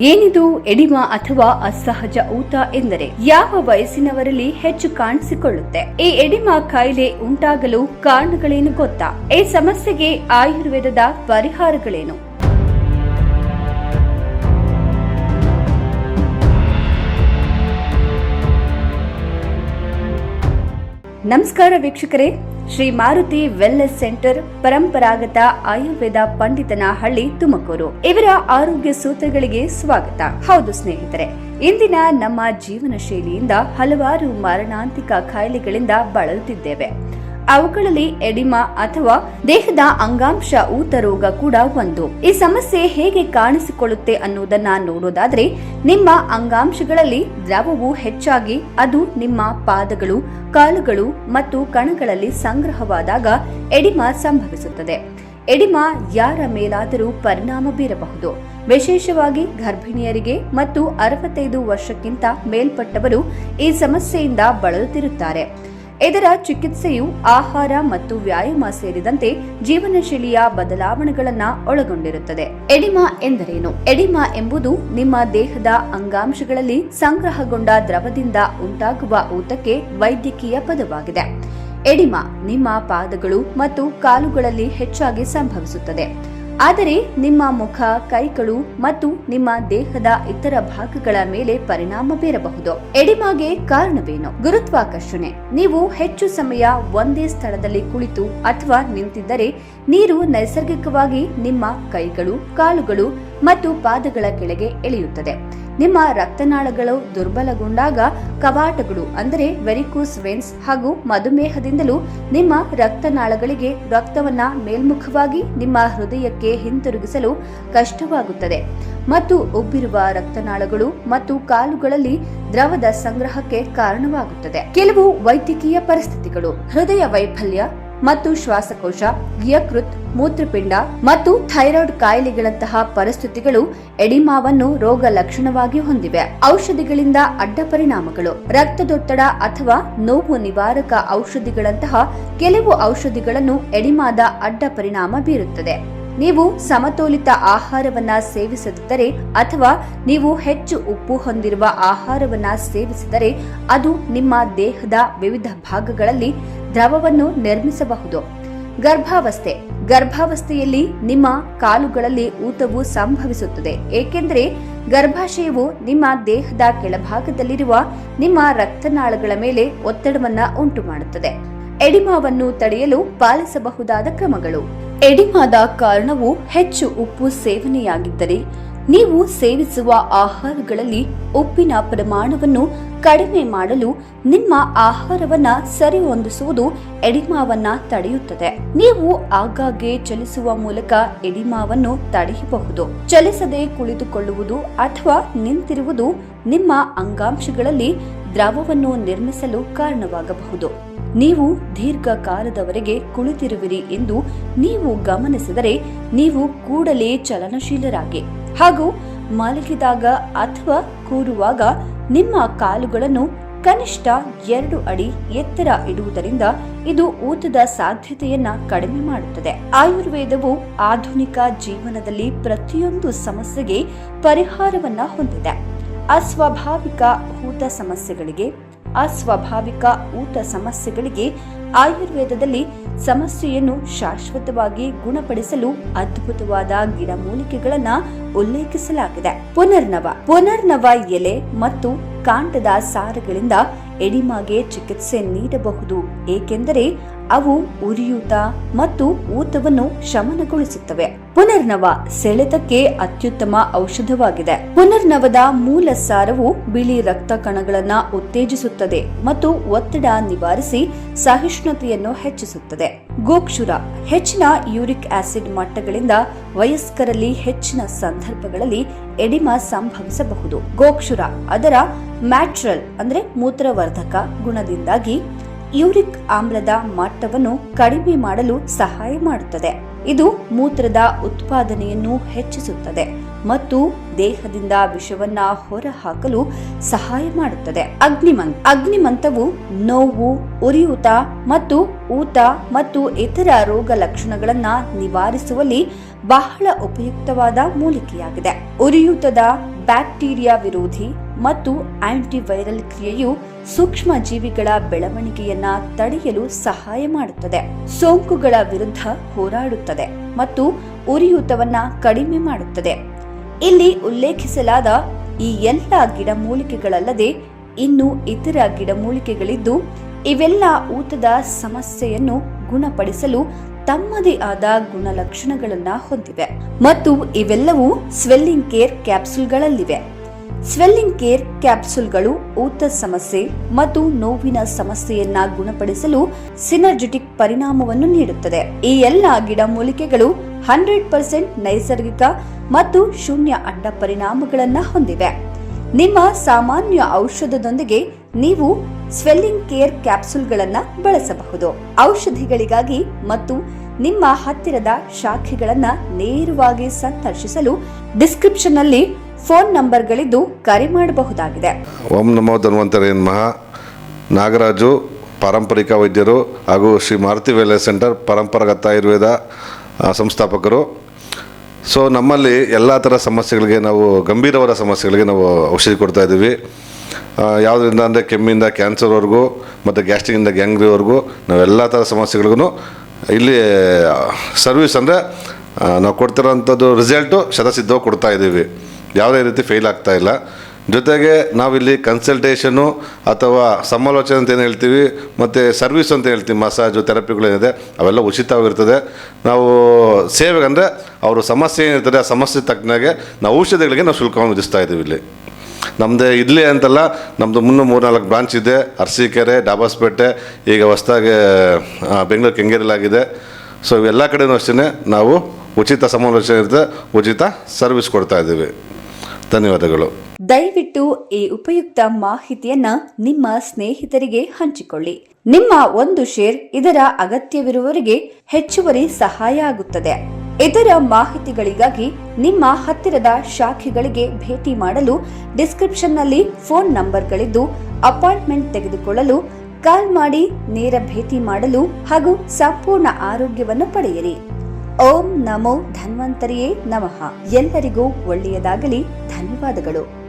ಏನಿದು ಎಡಿಮಾ ಅಥವಾ ಅಸಹಜ ಊತ ಎಂದರೆ? ಯಾವ ವಯಸ್ಸಿನವರಲ್ಲಿ ಹೆಚ್ಚು ಕಾಣಿಸಿಕೊಳ್ಳುತ್ತೆ? ಈ ಎಡಿಮಾ ಕಾಯಿಲೆ ಉಂಟಾಗಲು ಕಾರಣಗಳೇನು ಗೊತ್ತಾ? ಈ ಸಮಸ್ಯೆಗೆ ಆಯುರ್ವೇದದ ಪರಿಹಾರಗಳೇನು? ನಮಸ್ಕಾರ ವೀಕ್ಷಕರೇ. ಶ್ರೀ ಮಾರುತಿ ವೆಲ್ನೆಸ್ ಸೆಂಟರ್ ಪರಂಪರಾಗತ ಆಯುರ್ವೇದ ಪಂಡಿತನ ಹಳ್ಳಿ ತುಮಕೂರು. ಇವರ ಆರೋಗ್ಯ ಸೂತ್ರಗಳಿಗೆ ಸ್ವಾಗತ. ಹೌದು ಸ್ನೇಹಿತರೆ, ಇಂದಿನ ನಮ್ಮ ಜೀವನ ಶೈಲಿಯಿಂದ ಹಲವಾರು ಮಾರಣಾಂತಿಕ ಕಾಯಿಲೆಗಳಿಂದ ಬಳಲುತ್ತಿದ್ದೇವೆ. ಅವುಗಳಲ್ಲಿ ಎಡಿಮಾ ಅಥವಾ ದೇಹದ ಅಂಗಾಂಶ ಊತ ರೋಗ ಕೂಡ ಒಂದು. ಈ ಸಮಸ್ಯೆ ಹೇಗೆ ಕಾಣಿಸಿಕೊಳ್ಳುತ್ತೆ ಅನ್ನೋದನ್ನ ನೋಡೋದಾದ್ರೆ, ನಿಮ್ಮ ಅಂಗಾಂಶಗಳಲ್ಲಿ ದ್ರವವು ಹೆಚ್ಚಾಗಿ ಅದು ನಿಮ್ಮ ಪಾದಗಳು, ಕಾಲುಗಳು ಮತ್ತು ಕಣಗಳಲ್ಲಿ ಸಂಗ್ರಹವಾದಾಗ ಎಡಿಮಾ ಸಂಭವಿಸುತ್ತದೆ. ಎಡಿಮಾ ಯಾರ ಮೇಲಾದರೂ ಪರಿಣಾಮ ಬೀರಬಹುದು. ವಿಶೇಷವಾಗಿ ಗರ್ಭಿಣಿಯರಿಗೆ ಮತ್ತು ಅರವತ್ತೈದು ವರ್ಷಕ್ಕಿಂತ ಮೇಲ್ಪಟ್ಟವರು ಈ ಸಮಸ್ಯೆಯಿಂದ ಬಳಲುತ್ತಿರುತ್ತಾರೆ. ಇದರ ಚಿಕಿತ್ಸೆಯು ಆಹಾರ ಮತ್ತು ವ್ಯಾಯಾಮ ಸೇರಿದಂತೆ ಜೀವನ ಶೈಲಿಯ ಬದಲಾವಣೆಗಳನ್ನ ಒಳಗೊಂಡಿರುತ್ತದೆ. ಎಡಿಮಾ ಎಂದರೇನು? ಎಡಿಮಾ ಎಂಬುದು ನಿಮ್ಮ ದೇಹದ ಅಂಗಾಂಶಗಳಲ್ಲಿ ಸಂಗ್ರಹಗೊಂಡ ದ್ರವದಿಂದ ಉಂಟಾಗುವ ಊತಕ್ಕೆ ವೈದ್ಯಕೀಯ ಪದವಾಗಿದೆ. ಎಡಿಮಾ ನಿಮ್ಮ ಪಾದಗಳು ಮತ್ತು ಕಾಲುಗಳಲ್ಲಿ ಹೆಚ್ಚಾಗಿ ಸಂಭವಿಸುತ್ತದೆ. ಆದರೆ ನಿಮ್ಮ ಮುಖ, ಕೈಗಳು ಮತ್ತು ನಿಮ್ಮ ದೇಹದ ಇತರ ಭಾಗಗಳ ಮೇಲೆ ಪರಿಣಾಮ ಬೀರಬಹುದು. ಎಡಿಮಾಗೆ ಕಾರಣವೇನು? ಗುರುತ್ವಾಕರ್ಷಣೆ. ನೀವು ಹೆಚ್ಚು ಸಮಯ ಒಂದೇ ಸ್ಥಳದಲ್ಲಿ ಕುಳಿತು ಅಥವಾ ನಿಂತಿದ್ದರೆ, ನೀರು ನೈಸರ್ಗಿಕವಾಗಿ ನಿಮ್ಮ ಕೈಗಳು, ಕಾಲುಗಳು ಮತ್ತು ಪಾದಗಳ ಕೆಳಗೆ ಎಳೆಯುತ್ತದೆ. ನಿಮ್ಮ ರಕ್ತನಾಳಗಳು ದುರ್ಬಲಗೊಂಡಾಗ ಕವಾಟಗಳು ಅಂದರೆ ವೆರಿಕೋಸ್ ವೆನ್ಸ್ ಹಾಗೂ ಮಧುಮೇಹದಿಂದಲೂ ನಿಮ್ಮ ರಕ್ತನಾಳಗಳಿಗೆ ರಕ್ತವನ್ನ ಮೇಲ್ಮುಖವಾಗಿ ನಿಮ್ಮ ಹೃದಯಕ್ಕೆ ಹಿಂತಿರುಗಿಸಲು ಕಷ್ಟವಾಗುತ್ತದೆ. ಮತ್ತು ಉಬ್ಬಿರುವ ರಕ್ತನಾಳಗಳು ಮತ್ತು ಕಾಲುಗಳಲ್ಲಿ ದ್ರವದ ಸಂಗ್ರಹಕ್ಕೆ ಕಾರಣವಾಗುತ್ತದೆ. ಕೆಲವು ವೈದ್ಯಕೀಯ ಪರಿಸ್ಥಿತಿಗಳು. ಹೃದಯ ವೈಫಲ್ಯ ಮತ್ತು ಶ್ವಾಸಕೋಶ ಯಕೃತ್ ಮೂತ್ರಪಿಂಡ ಮತ್ತು ಥೈರಾಯ್ಡ್ ಕಾಯಿಲೆಗಳಂತಹ ಪರಿಸ್ಥಿತಿಗಳು ಎಡಿಮಾವನ್ನು ರೋಗ ಲಕ್ಷಣವಾಗಿ ಹೊಂದಿವೆ. ಔಷಧಿಗಳಿಂದ ಅಡ್ಡ ಪರಿಣಾಮಗಳು, ರಕ್ತದೊತ್ತಡ ಅಥವಾ ನೋವು ನಿವಾರಕ ಔಷಧಿಗಳಂತಹ ಕೆಲವು ಔಷಧಿಗಳನ್ನು ಎಡಿಮಾದ ಅಡ್ಡ ಪರಿಣಾಮ ಬೀರುತ್ತದೆ. ನೀವು ಸಮತೋಲಿತ ಆಹಾರವನ್ನ ಸೇವಿಸದಿದ್ದರೆ ಅಥವಾ ನೀವು ಹೆಚ್ಚು ಉಪ್ಪು ಹೊಂದಿರುವ ಆಹಾರವನ್ನ ಸೇವಿಸಿದರೆ ಅದು ನಿಮ್ಮ ದೇಹದ ವಿವಿಧ ಭಾಗಗಳಲ್ಲಿ ದ್ರವವನ್ನು ನಿರ್ಮಿಸಬಹುದು. ಗರ್ಭಾವಸ್ಥೆ. ಗರ್ಭಾವಸ್ಥೆಯಲ್ಲಿ ನಿಮ್ಮ ಕಾಲುಗಳಲ್ಲಿ ಊತವು ಸಂಭವಿಸುತ್ತದೆ. ಏಕೆಂದರೆ ಗರ್ಭಾಶಯವು ನಿಮ್ಮ ದೇಹದ ಕೆಳಭಾಗದಲ್ಲಿರುವ ನಿಮ್ಮ ರಕ್ತನಾಳಗಳ ಮೇಲೆ ಒತ್ತಡವನ್ನು ಉಂಟು ಮಾಡುತ್ತದೆ ಎಡಿಮಾವನ್ನು ತಡೆಯಲು ಪಾಲಿಸಬಹುದಾದ ಕ್ರಮಗಳು. ಎಡಿಮಾದ ಕಾರಣವು ಹೆಚ್ಚು ಉಪ್ಪು ಸೇವನೆಯಾಗಿದ್ದರೆ ನೀವು ಸೇವಿಸುವ ಆಹಾರಗಳಲ್ಲಿ ಉಪ್ಪಿನ ಪ್ರಮಾಣವನ್ನು ಕಡಿಮೆ ಮಾಡಲು ನಿಮ್ಮ ಆಹಾರವನ್ನ ಸರಿಹೊಂದಿಸುವುದು ಎಡಿಮಾವನ್ನ ತಡೆಯುತ್ತದೆ. ನೀವು ಆಗಾಗ್ಗೆ ಚಲಿಸುವ ಮೂಲಕ ಎಡಿಮಾವನ್ನು ತಡೆಯಬಹುದು. ಚಲಿಸದೆ ಕುಳಿತುಕೊಳ್ಳುವುದು ಅಥವಾ ನಿಂತಿರುವುದು ನಿಮ್ಮ ಅಂಗಾಂಶಗಳಲ್ಲಿ ದ್ರವವನ್ನು ನಿರ್ಮಿಸಲು ಕಾರಣವಾಗಬಹುದು. ನೀವು ದೀರ್ಘಕಾಲದವರೆಗೆ ಕುಳಿತಿರುವಿರಿ ಎಂದು ನೀವು ಗಮನಿಸಿದರೆ ನೀವು ಕೂಡಲೇ ಚಲನಶೀಲರಾಗಿ ಹಾಗೂ ಮಲಗಿದಾಗ ಅಥವಾ ಕೂರುವಾಗ ನಿಮ್ಮ ಕಾಲುಗಳನ್ನು ಕನಿಷ್ಠ ಎರಡು ಅಡಿ ಎತ್ತರ ಇಡುವುದರಿಂದ ಇದು ಊತದ ಸಾಧ್ಯತೆಯನ್ನ ಕಡಿಮೆ ಮಾಡುತ್ತದೆ. ಆಯುರ್ವೇದವು ಆಧುನಿಕ ಜೀವನದಲ್ಲಿ ಪ್ರತಿಯೊಂದು ಸಮಸ್ಯೆಗೆ ಪರಿಹಾರವನ್ನ ಹೊಂದಿದೆ. ಅಸ್ವಾಭಾವಿಕ ಊತ ಸಮಸ್ಯೆಗಳಿಗೆ ಅಸ್ವಾಭಾವಿಕ ಊತ ಸಮಸ್ಯೆಗಳಿಗೆ ಆಯುರ್ವೇದದಲ್ಲಿ ಸಮಸ್ಯೆಯನ್ನು ಶಾಶ್ವತವಾಗಿ ಗುಣಪಡಿಸಲು ಅದ್ಭುತವಾದ ಗಿಡಮೂಲಿಕೆಗಳನ್ನ ಉಲ್ಲೇಖಿಸಲಾಗಿದೆ. ಪುನರ್ನವ ಪುನರ್ನವ ಎಲೆ ಮತ್ತು ಕಾಂಡದ ಸಾರಗಳಿಂದ ಎಡಿಮಾಗೆ ಚಿಕಿತ್ಸೆ ನೀಡಬಹುದು. ಏಕೆಂದರೆ ಅವು ಉರಿಯೂತ ಮತ್ತು ಊತವನ್ನು ಶಮನಗೊಳಿಸುತ್ತವೆ. ಪುನರ್ನವ ಸೆಳೆತಕ್ಕೆ ಅತ್ಯುತ್ತಮ ಔಷಧವಾಗಿದೆ. ಪುನರ್ನವದ ಮೂಲ ಸಾರವು ಬಿಳಿ ರಕ್ತ ಕಣಗಳನ್ನು ಉತ್ತೇಜಿಸುತ್ತದೆ ಮತ್ತು ಒತ್ತಡ ನಿವಾರಿಸಿ ಸಹಿಷ್ಣುತೆಯನ್ನು ಹೆಚ್ಚಿಸುತ್ತದೆ. ಗೋಕ್ಷುರ ಹೆಚ್ಚಿನ ಯೂರಿಕ್ ಆಸಿಡ್ ಮಟ್ಟಗಳಿಂದ ವಯಸ್ಕರಲ್ಲಿ ಹೆಚ್ಚಿನ ಸಂದರ್ಭಗಳಲ್ಲಿ ಎಡಿಮಾ ಸಂಭವಿಸಬಹುದು. ಗೋಕ್ಷುರ ಅದರ ಮ್ಯಾಟ್ರಲ್ ಅಂದ್ರೆ ಮೂತ್ರವರ್ಧಕ ಗುಣದಿಂದಾಗಿ ಯೂರಿಕ್ ಆಮ್ಲದ ಮಟ್ಟವನ್ನು ಕಡಿಮೆ ಮಾಡಲು ಸಹಾಯ ಮಾಡುತ್ತದೆ. ಇದು ಮೂತ್ರದ ಉತ್ಪಾದನೆಯನ್ನು ಹೆಚ್ಚಿಸುತ್ತದೆ ಮತ್ತು ದೇಹದಿಂದ ವಿಷವನ್ನ ಹೊರಹಾಕಲು ಸಹಾಯ ಮಾಡುತ್ತದೆ. ಅಗ್ನಿಮಂತ್ ಅಗ್ನಿಮಂತವು ನೋವು, ಉರಿಯೂತ ಮತ್ತು ಊತ ಮತ್ತು ಇತರ ರೋಗ ಲಕ್ಷಣಗಳನ್ನ ನಿವಾರಿಸುವಲ್ಲಿ ಬಹಳ ಉಪಯುಕ್ತವಾದ ಮೂಲಿಕೆಯಾಗಿದೆ. ಉರಿಯೂತದ ಬ್ಯಾಕ್ಟೀರಿಯಾ ವಿರೋಧಿ ಮತ್ತು ಆಂಟಿವೈರಲ್ ಕ್ರಿಯೆಯು ಸೂಕ್ಷ್ಮ ಜೀವಿಗಳ ಬೆಳವಣಿಗೆಯನ್ನ ತಡೆಯಲು ಸಹಾಯ ಮಾಡುತ್ತದೆ. ಸೋಂಕುಗಳ ವಿರುದ್ಧ ಹೋರಾಡುತ್ತದೆ ಮತ್ತು ಉರಿಯೂತವನ್ನ ಕಡಿಮೆ ಮಾಡುತ್ತದೆ. ಇಲ್ಲಿ ಉಲ್ಲೇಖಿಸಲಾದ ಈ ಎಲ್ಲ ಗಿಡಮೂಲಿಕೆಗಳಲ್ಲದೆ ಇನ್ನು ಇತರ ಗಿಡಮೂಲಿಕೆಗಳಿದ್ದು, ಇವೆಲ್ಲ ಊತದ ಸಮಸ್ಯೆಯನ್ನು ಗುಣಪಡಿಸಲು ತಮ್ಮದೇ ಆದ ಗುಣಲಕ್ಷಣಗಳನ್ನ ಹೊಂದಿವೆ. ಮತ್ತು ಇವೆಲ್ಲವೂ ಸ್ವೆಲ್ಲಿಂಗ್ ಕೇರ್ ಕ್ಯಾಪ್ಸುಲ್ಗಳಲ್ಲಿವೆ. ಸ್ವೆಲ್ಲಿಂಗ್ ಕೇರ್ ಕ್ಯಾಪ್ಸುಲ್ಗಳು ಊತ ಸಮಸ್ಯೆ ಮತ್ತು ನೋವಿನ ಸಮಸ್ಯೆಯನ್ನ ಗುಣಪಡಿಸಲು ಸಿನರ್ಜೆಟಿಕ್ ಪರಿಣಾಮವನ್ನು ನೀಡುತ್ತದೆ. ಈ ಎಲ್ಲ ಗಿಡಮೂಲಿಕೆಗಳು ಹಂಡ್ರೆಡ್ ಪರ್ಸೆಂಟ್ ನೈಸರ್ಗಿಕ ಮತ್ತು ಶೂನ್ಯ ಅಡ್ಡ ಪರಿಣಾಮಗಳನ್ನ ಹೊಂದಿವೆ. ನಿಮ್ಮ ಸಾಮಾನ್ಯ ಔಷಧದೊಂದಿಗೆ ನೀವು ಸ್ವೆಲ್ಲಿಂಗ್ ಕೇರ್ ಕ್ಯಾಪ್ಸುಲ್ಗಳನ್ನ ಬಳಸಬಹುದು. ಔಷಧಿಗಳಿಗಾಗಿ ಮತ್ತು ನಿಮ್ಮ ಹತ್ತಿರದ ಶಾಖೆಗಳನ್ನ ನೇರವಾಗಿ ಸಂದರ್ಶಿಸಲು ಡಿಸ್ಕ್ರಿಪ್ಷನ್ನಲ್ಲಿ ಫೋನ್ ನಂಬರ್ಗಳಿದ್ದು ಕರೆ ಮಾಡಬಹುದಾಗಿದೆ. ಓಂ ನಮೋ ಧನ್ವಂತರಿ ಮಹಾ ನಾಗರಾಜು, ಪಾರಂಪರಿಕ ವೈದ್ಯರು ಹಾಗೂ ಶ್ರೀ ಮಾರುತಿ ವೇಲೆ ಸೆಂಟರ್ ಪರಂಪರಾಗತ ಆಯುರ್ವೇದ ಸಂಸ್ಥಾಪಕರು. ಸೊ, ನಮ್ಮಲ್ಲಿ ಎಲ್ಲ ಥರ ಸಮಸ್ಯೆಗಳಿಗೆ ನಾವು, ಗಂಭೀರವಾದ ಸಮಸ್ಯೆಗಳಿಗೆ ನಾವು ಔಷಧಿ ಕೊಡ್ತಾ ಇದ್ದೀವಿ. ಯಾವುದರಿಂದ ಅಂದರೆ ಕೆಮ್ಮಿಂದ ಕ್ಯಾನ್ಸರ್ವರೆಗೂ ಮತ್ತು ಗ್ಯಾಸ್ಟ್ರಿಕಿಂದ ಗ್ಯಾಂಗ್ರಿವರೆಗೂ ನಾವೆಲ್ಲ ಥರ ಸಮಸ್ಯೆಗಳಿಗೂ ಇಲ್ಲಿ ಸರ್ವಿಸ್ ಅಂದರೆ ನಾವು ಕೊಡ್ತಿರೋಂಥದ್ದು ರಿಸಲ್ಟು ಶತಸಿದ್ಧವಾಗಿ ಕೊಡ್ತಾ ಇದ್ದೀವಿ. ಯಾವುದೇ ರೀತಿ ಫೇಲ್ ಆಗ್ತಾ ಇಲ್ಲ. ಜೊತೆಗೆ ನಾವಿಲ್ಲಿ ಕನ್ಸಲ್ಟೇಷನು ಅಥವಾ ಸಮಾಲೋಚನೆ ಅಂತ ಏನು ಹೇಳ್ತೀವಿ, ಮತ್ತು ಸರ್ವಿಸ್ ಅಂತ ಹೇಳ್ತೀವಿ ಮಸಾಜು ಥೆರಪಿಗಳೇನಿದೆ ಅವೆಲ್ಲ ಉಚಿತವಾಗಿರ್ತದೆ. ನಾವು ಸೇವೆಗೆ ಅಂದರೆ ಅವರು ಸಮಸ್ಯೆ ಏನಿರ್ತದೆ, ಆ ಸಮಸ್ಯೆ ತಕ್ಕನಾಗೆ ನಾವು ಔಷಧಿಗಳಿಗೆ ನಾವು ಶುಲ್ಕವನ್ನು ವಿಧಿಸ್ತಾ ಇದ್ದೀವಿ ಇಲ್ಲಿ. ನಮ್ಮದೇ ಇಲ್ಲಿ ಅಂತಲ್ಲ ನಮ್ಮದು ಮುನ್ನೂ ಮೂರ್ನಾಲ್ಕು ಬ್ರಾಂಚ್ ಇದೆ, ಅರಸೀಕೆರೆ, ಡಾಬಾಸ್ಪೇಟೆ, ಈಗ ಹೊಸ್ದಾಗಿ ಬೆಂಗಳೂರು ಕೆಂಗೇರಿಲಾಗಿದೆ ಸೊ ಇವೆಲ್ಲ ಕಡೆಯೂ ಅಷ್ಟೇ ನಾವು ಉಚಿತ ಸಮಾಲೋಚನೆ ಇರ್ತದೆ, ಉಚಿತ ಸರ್ವಿಸ್ ಕೊಡ್ತಾ ಇದ್ದೀವಿ. ಧನ್ಯವಾದಗಳು. ದಯವಿಟ್ಟು ಈ ಉಪಯುಕ್ತ ಮಾಹಿತಿಯನ್ನ ನಿಮ್ಮ ಸ್ನೇಹಿತರಿಗೆ ಹಂಚಿಕೊಳ್ಳಿ. ನಿಮ್ಮ ಒಂದು ಶೇರ್ ಇದರ ಅಗತ್ಯವಿರುವವರಿಗೆ ಹೆಚ್ಚುವರಿ ಸಹಾಯ ಆಗುತ್ತದೆ. ಇದರ ಮಾಹಿತಿಗಳಿಗಾಗಿ ನಿಮ್ಮ ಹತ್ತಿರದ ಶಾಖೆಗಳಿಗೆ ಭೇಟಿ ಮಾಡಲು ಡಿಸ್ಕ್ರಿಪ್ಷನ್ನಲ್ಲಿ ಫೋನ್ ನಂಬರ್ಗಳಿದ್ದು ಅಪಾಯಿಂಟ್ಮೆಂಟ್ ತೆಗೆದುಕೊಳ್ಳಲು, ಕಾಲ್ ಮಾಡಿ ನೇರ ಭೇಟಿ ಮಾಡಲು ಹಾಗೂ ಸಂಪೂರ್ಣ ಆರೋಗ್ಯವನ್ನು ಪಡೆಯಿರಿ. ಓಂ ನಮೋ ಧನ್ವಂತರಿಯೇ ನಮಃ. ಎಲ್ಲರಿಗೂ ಒಳ್ಳೆಯದಾಗಲಿ. ಧನ್ಯವಾದಗಳು.